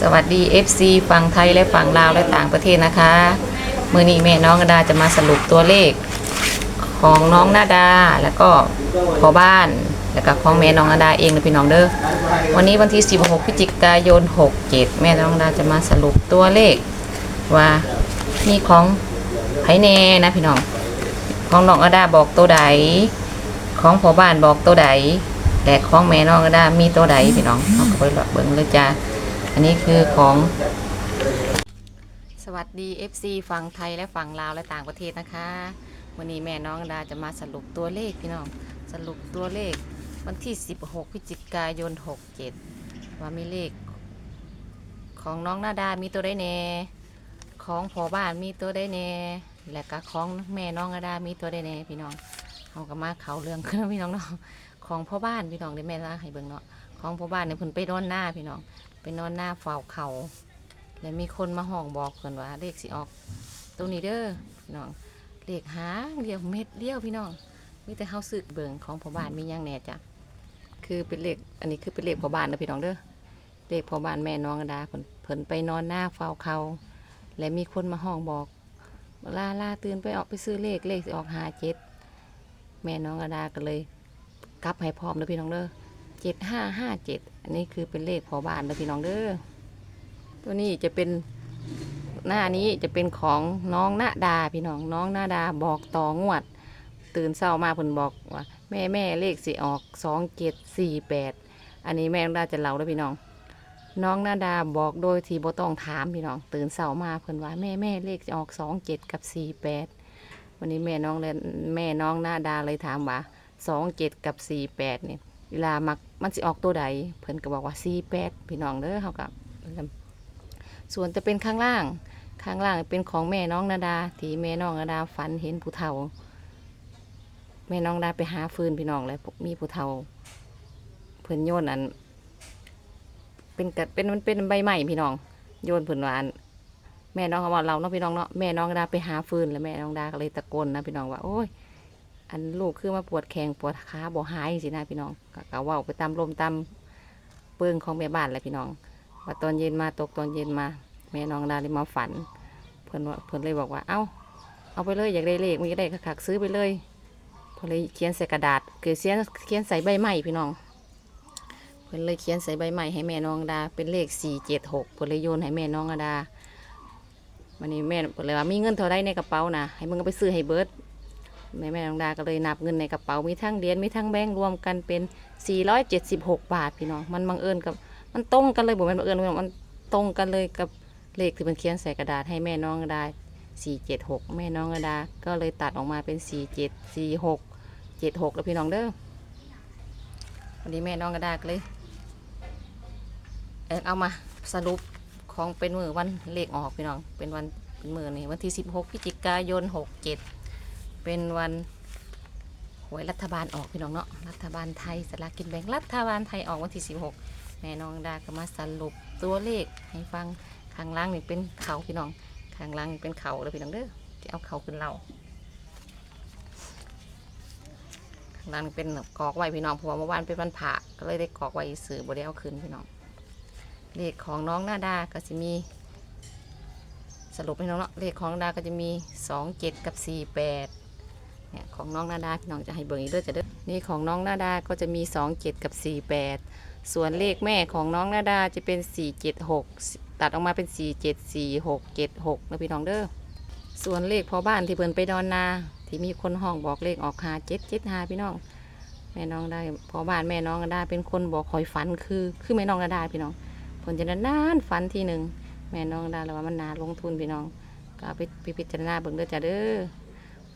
สวัสดี FC ฝั่งไทยและฝั่งลาวและต่างประเทศนะคะ มือนี้แม่น้องดาจะมาสรุปตัวเลข ของน้องนาดาแล้วก็พอบ้านแล้วก็ของแม่น้องนาดาเองนะพี่น้องเด้อวันนี้วันที่ 16 พฤศจิกายน 67 แม่น้องนาจะมาสรุปตัวเลข ว่ามีของไผแน่นะพี่น้องของน้องอาดาบอกตัวใดของพอบ้านบอกตัวใดแต่ของแม่น้องอาดามีตัวใดพี่น้องเอาไปเบิ่งเลยจ้า อันนี้คือของ สวัสดี FC ฝั่งไทยและฝั่งลาวและต่างประเทศนะคะ วันนี้แม่น้องดาจะมาสรุปตัวเลขพี่น้อง สรุปตัวเลขวันที่ 16พฤศจิกายน 67 ว่ามีเลข ของน้องนาดามีตัวได้แน่ของพอบ้านมีตัวได้แน่และก็ของแม่น้องนาดามีตัวได้แน่พี่น้องเขาก็มาเขาเรื่องขึ้นพี่น้องเนาะของพ่อบ้านพี่น้องได้แม่ละให้เบิ่งเนาะของพ่อบ้านเนี่ยเพิ่นไปนอนหน้าพี่น้อง ไปนอนหน้าเฝ้าเขา แล้วมีคนมาห้องบอกเพิ่นว่าเลขสิออกตัวนี้เด้อพี่น้องเลขหางเดียวเม็ดเดียวพี่น้องมีแต่เฮาสึกเบิ่งของพ่อบ้านมีหยังแน่จ้ะคือเป็นเลขอันนี้คือเป็นเลขพ่อบ้านนะพี่น้องเด้อเลขพ่อบ้านแม่น้องอดาเพิ่นเพิ่นไปนอนหน้าเฝ้าเขา และมีคนมาห้องบอกลาลาตื่นไปออกไปซื้อเลขเลขสิออกหาเจ็ดแม่น้องอดาก็เลยกลับให้พร้อมเด้อพี่น้องเด้อ เจ็ดห้าห้าเจ็ดอันนี้คือเป็นเลขพ่อบ้านเด้อพี่น้องเด้อตัวนี้จะเป็นหน้านี้จะเป็นของน้องนาดาพี่น้องน้องนาดาบอกต่องวด ตื่นเช้ามาเพิ่นบอกว่าแม่แม่เลขสิออกสองเจ็ดสี่แปดอันนี้แม่นาดาจะเล่าเด้อพี่น้อง น้องนาดาบอกโดยที่บ่ต้องถามพี่น้อง ตื่นเช้ามาเพิ่นว่าแม่แม่เลขจะออกสองเจ็ดกับสี่แปดวันนี้แม่น้องเลยแม่น้องนาดาเลยถามว่าสองเจ็ดกับสี่แปดเนี่ย เวลามักมันสิออกตัวใดเพิ่นก็บอกว่าสี่แปดพี่น้องเด้อเขากับส่วนจะเป็นข้างล่างข้างล่างเป็นของแม่น้องนาดา ที่แม่น้องนาดาฝันเห็นผู้เฒ่า แม่น้องนาดาไปหาฟืนพี่น้องเลยมีผู้เฒ่า เพิ่นโยนอัน เป็นกะเป็นมันเป็นใบไม้พี่น้อง โยนเพิ่นว่านแม่น้องเขาบอกเราเนาะพี่น้องเนาะแม่น้องนาดาไปหาฟืนแล้วแม่น้องนาดาก็เลยตะโกนนะพี่น้องว่าโอ้ย อันลูกคือมาปวดแขงปวดขาบ่หายสินะพี่น้องก็กว่าไปตามลมตามเปิงของแม่บ้านแหละพี่น้องว่าตอนเย็นมาตกตอนเย็นมา แม่น้องดาเลยมาฝัน เพื่อนว่าเพื่อนเลยบอกว่า เอ้า เอาไปเลยอยากได้เลขมันจะได้คักซื้อไปเลยเพื่อนเลยเขียนใส่กระดาษคือเขียนเขียนใส่ใบไม้พี่น้อง เพื่อนเลยเขียนใส่ใบไม้ให้แม่น้องดาเป็นเลขสี่เจ็ดหกเพื่อนเลยโยนให้แม่น้องดาวันนี้แม่เพื่อนเลยว่ามีเงินเท่าไรในกระเป๋านะให้มึงไปซื้อให้เบิร์ด แม่แม่น้องดาก็เลยนับเงินในกระเป๋ามีทั้งเหรียญมีทั้งแบงค์รวมกันเป็นสี่ร้อยเจ็ดสิบาทพี่น้องมันบังเอิญกับมันตรงกันเลยบอกมันบังเอิญมันตรงกันเลยกับเลขที่มันเขียนใส่กระดาษให้แม่น้องด้สี่เจ็ดหกแม่น้องดาก็เลยตัดออกมาเป็นสี่เจ็ดสี่หกเจ็ดหกแล้วพี่น้องเด้อวันนี้แม่น้องกระดาก็เลยเออเอามาสรุปของเป็นมือวันเลขออกพี่น้องเป็นวันเป็นมือนี่วันที่สิบหกพฤศจิกายนหก เป็นวันหวยรัฐบาลออกพี่น้องเนาะรัฐบาลไทยสลากกินแบ่งรัฐบาลไทยออกวันที่สิบหกแม่น้องดาก็มาสรุปตัวเลขให้ฟังข้างล่างนี่เป็นเขาพี่น้องข้างล่างนี่เป็นเขาเลยพี่น้องเด้อจะเอาเขาขึ้นเราข้างล่างนี่เป็นกอกไว้พี่น้องเพราะว่าเมื่อวานเป็นวันผ่าก็เลยได้กอกไว้สื่อบ่ได้เอาขึ้นพี่น้องเลขของน้องหน้าดาก็จะมีสรุปให้น้องเนาะเลขของนาดาก็จะมีสองเจ็ดกับสี่แปด เนี่ยของน้องนาดาพี่น้องจะให้เบิ่งอีกเด้อจะเด้อนี่ของน้องนาดาก็จะมีสองเจ็ดกับสี่แปดส่วนเลขแม่ของน้องนาดาจะเป็น 476 ตัดออกมาเป็น 474 676นะพี่น้องเด้อส่วนเลขพอบ้านที่เพิ่นไปนอนนา ที่มีคนห้องบอกเลขออกหาเจ็ดเจ็ดหาพี่น้อง แม่น้องได้พอบ้านแม่น้องนาดาเป็นคนบอกคอยฝันคือคือแม่น้องนาดาพี่น้องเพิ่นจะนานฝันทีหนึ่งแม่น้องนาดาแล้วว่ามันนาลงทุนพี่น้องก็ไปพิจารณาเบิ่งเด้อจ้ะเด้อ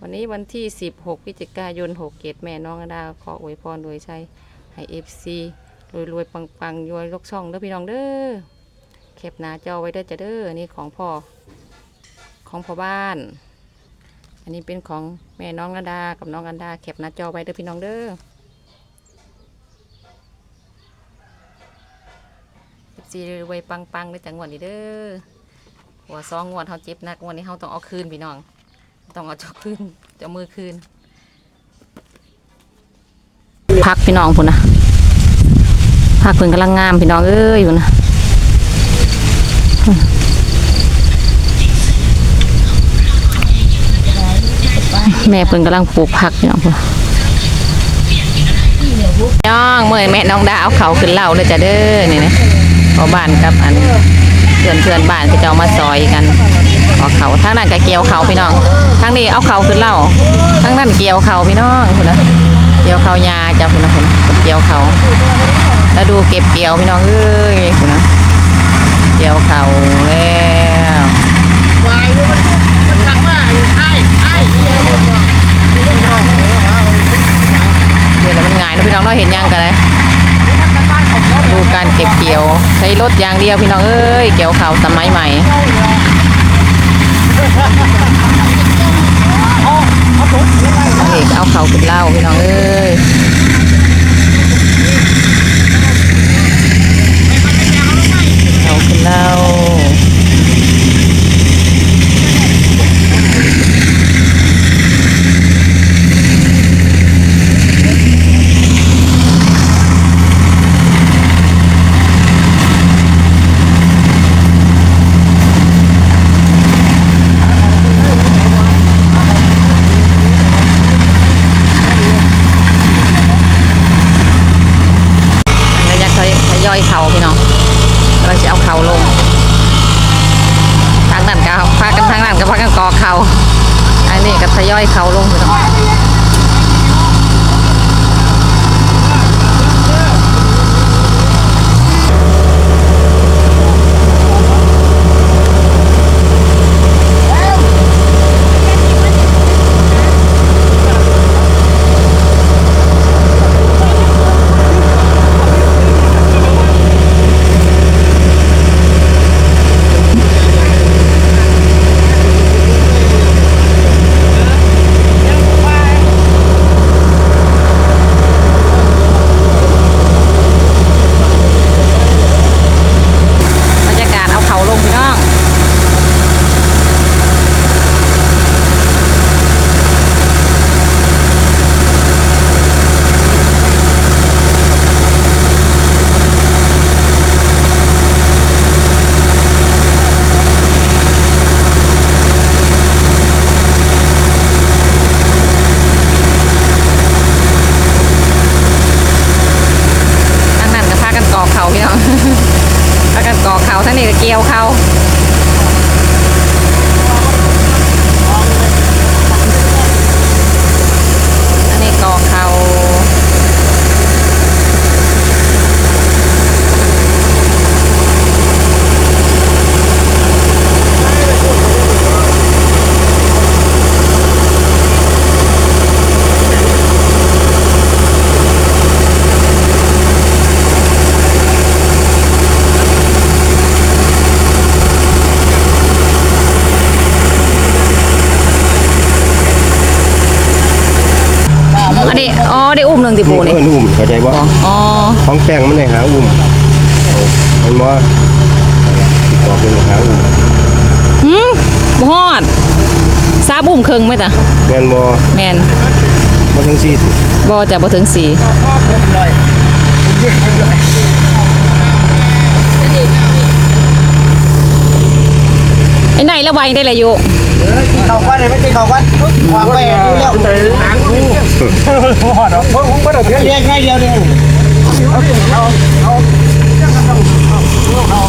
วันนี้วันที่ 16พฤศจิกายน67แม่น้องนดาขออวยพรโดยใช้ให้ FC รวยรวยๆปังๆยวยลกช่องเด้อพี่น้องเด้อแคปหน้าจอไว้เด้อจ้ะเด้อนนี้ของพ่อของพ่อบ้าน อันนี้เป็นของแม่น้องนดากับน้องอันดาแคปหน้าจอไว้เด้อพี่น้องเด้อสีรวยปังๆเด้อจังหวัดนี้เด้อหัวซองงวดเขาเจ็บนักงวันนี้เขาต้องเอาคืนพี่น้อง ต้องเอาจอกคืนจะเอามือคืนพักพี่น้องพุ่นนะภาคเพิ่นกำลังงามพี่น้องเอ้ยอยู่นะแม่เพิ่นกำลังปลูกผักพี่น้องพุ่นน้องเมื่อยแม่น้องดาเอาเขาขึ้นเล่าเลยจ้ะเด้อนี่นะพอบ้านกับอันเพื่อนเพื่อนบ้านก็จะเอามาซอยกัน เอาเขาทางนั้นก็เกี่ยวเขาพี่น้องทางนี้เอาเขาขึ้นเล่าทางนั้นเกี่ยวเขาพี่น้องพุ่นะเกี่ยวเขายาจ้ะพุ่นะพุ่นนะเกี่ยวเขาแล้วดูเก็บเกี่ยวพี่น้องเอ้ยพุ่นะเกี่ยวเขาแล้วเดี๋ยวแล้วมันง่ายนะพี่น้องเราเห็นยังกันเลยดูการเก็บเกี่ยว ใช้รถยางเดียวพี่น้องเอ้ยเกี่ยวเขาสมัยใหม่ นี่เอาเขาขึ้นเหล่าพี่น้องเอ้ยเอาขึ้นเหล่าแล้วยักษ์ทยอยเขาพี่น้องเราจะเอาเขาลง ทางนั้นก็พากันทางนั้นก็พากันกอเขาอันนี้ก็ทยอย เขาลงพี่น้องบรรยากาศเอาเขาลงพี่น้องทางนั้นก็พากันกอเขาพี่น้อง พากันกอ เกี่ยวเขาอันนี้กอเขาอันนี้อ๋อ ได้อุ้มหนึ่งติปูนี่เอออุ้มเข้าใจบ่อ๋อของแป้งมันได้หาอุ้มเอามันบ่ติดต่อเป็นหาอุ้มหืมบ่ฮอดซาบอุ้มครึ่งไหมจ้ะแม่นบ่แมนบ่ถึงสี่สิบ่จะบ่ถึงสี่ไอ้ไหนละไวได้เลยอยู่ เขาควันไม่ใช่เขาควันวางไปดูแล้วหางกูหอดเพิ่งไม่ได้เรียกง่ายเดียวเดียว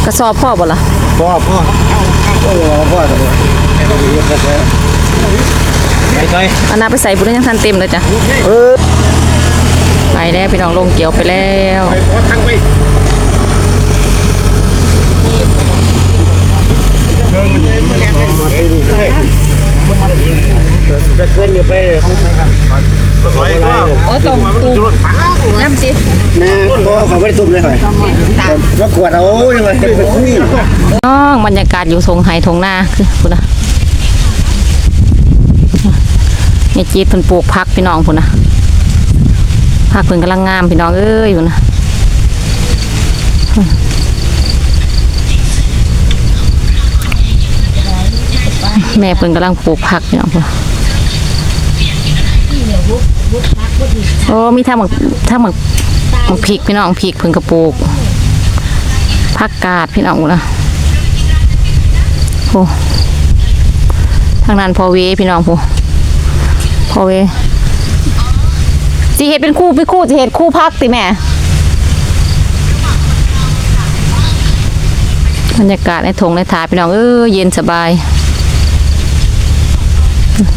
กระสอบพ่อบ่ล่ะพ่อพ่อพ่อพ่อไปไปเอาน้าไปใส่บุญยังทันเต็มเลยจ้ะเออไปแล้วพี่น้องลงเกี่ยวไปแล้วทั้งไป จะเกินอยู่ไปถอยโอ้ตรงตูน้ำสินะพ่อเขาไม่ได้ตุ่มเลยหอยว่ากวดเอายังไงน้องบรรยากาศอยู่ทงไฮทงหน้าคือพุ่นะนี่จีดเพิ่นปลูกพักพี่น้องพุ่นะพักเพิ่นกำลังงามพี่น้องเอ้ยพุ่นนะ แม่เพิ่นกำลังปลูกผักพี่น้องพุ่นโอ้มีทั้งหมกทั้งหมกหมกพริกพี่น้องพริกเพิ่นกระปลูกผักกาดพี่น้องนะโอ้ทางนั้นพอเวพี่น้องผู้พอเวสิเฮ็ดเป็นคู่เป็นคู่สิเฮ็ดคู่พักติแม่บรรยากาศในทงในถาพี่น้องเออเย็นสบาย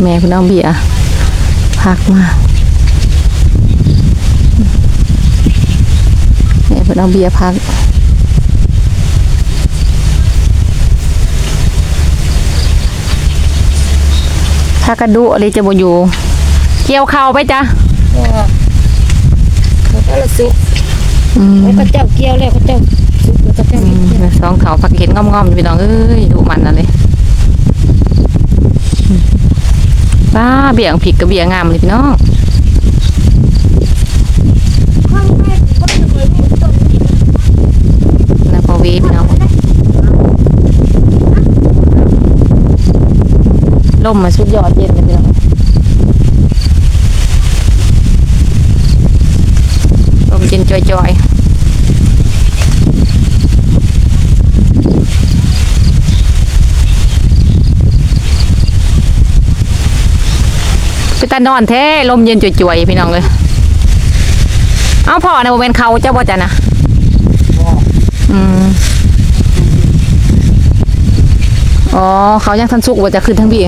แม่พี่น้องเบียร์พักมาแม่พี่น้องเบียร์พักถ้ากระดูอะไรจะบ่อยู่ เกี่ยวเข้าวไปจ้ะเขาละสุกอืมเขาเจ้าเกี่ยวแล้วเขาเจ้าสุกแล้วเขาเจ้าอืมสองเขาผักเห็ดงอมๆพี่น้องเอ้ยดูมันนั่นเลยอืม ป้าเบี่ยงผิดกับเบี่ยงงามเลยพี่น้องนะพอเวพี่น้องล่มมาสุดยอดเย็นเลยพี่น้องลมเย็นจอยๆ ไปตานอนแท้ลมเย็นจ่วยๆพี่น้องเลยเอาพ่อนะโมเมนเขาเจ้าบ่จ้ะนะอืมอ๋อเขายังทันสุกว่าจะขึ้นทั้งพี่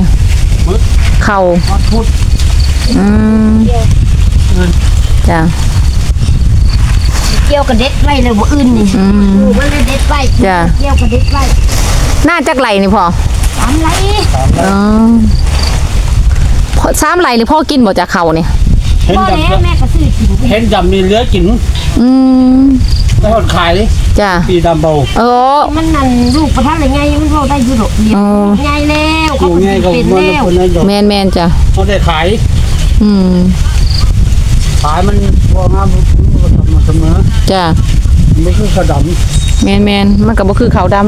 เขาฮอดพุดอืมจ้ะเกี่ยวกับเด็ดไว้เลยบ่อื่นนี่อืมหมูมันเลยเด็ดไว้จ้ะเกี่ยวกับเด็ดไว้น่าจักไหลนี่พ่อทำไรอ๋อพ่อซ้ำไหล หรือพ่อกินบ่จากเขาเนี่ยเห็นพ่อดำแล้วแม่ก็ซื้อกินเห็นดำมีเหลือกินอืมแล้วขายจ้ะปีดำเบา เออ มันนั่นลูกประทัดอะไรไงมันพ่อได้อยุโรปเดียวอ๋อไงแล้วอเขายู่ก็ไงก็เป็นมันแล้วคนนั้นอยู่แมนแมนจ้ะเขาได้ขาย อืมขายมันพองามมันเสมอจ้ะไม่คือกระดแมนแมนมันก็บ่คือขาวดำำ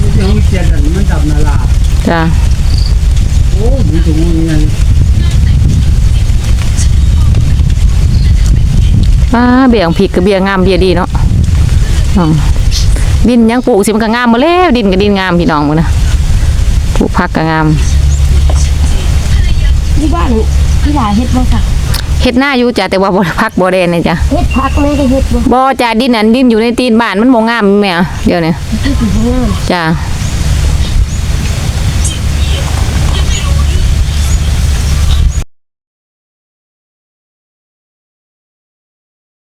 นี่ยังเจ็ดอันมันดำนาลาจ้ะ โอ้มีถุงมือไงป้าเบี่ยงผิดกับเบี่ยงงามเบี่ยดีเนาะอืมดินยังปลูกสิมันก็งามหมาแล้วดินก็ดินงามพี่น้องมึงนะปลูกผักก็งามที่บ้านที่หลาเฮ็ดบ่ค่ะเฮ็ดหน้าอยู่จ้ะแต่ว่าบ่พักบ่แดนนี่จ้ะเฮ็ดพักแม่ก็เฮ็ดบ่บ่จ้ะดินอันดินอยู่ในตีนบ้านมันบ่งามแม่เดี๋ยวนี้ที่สิบ่งามจ้ะ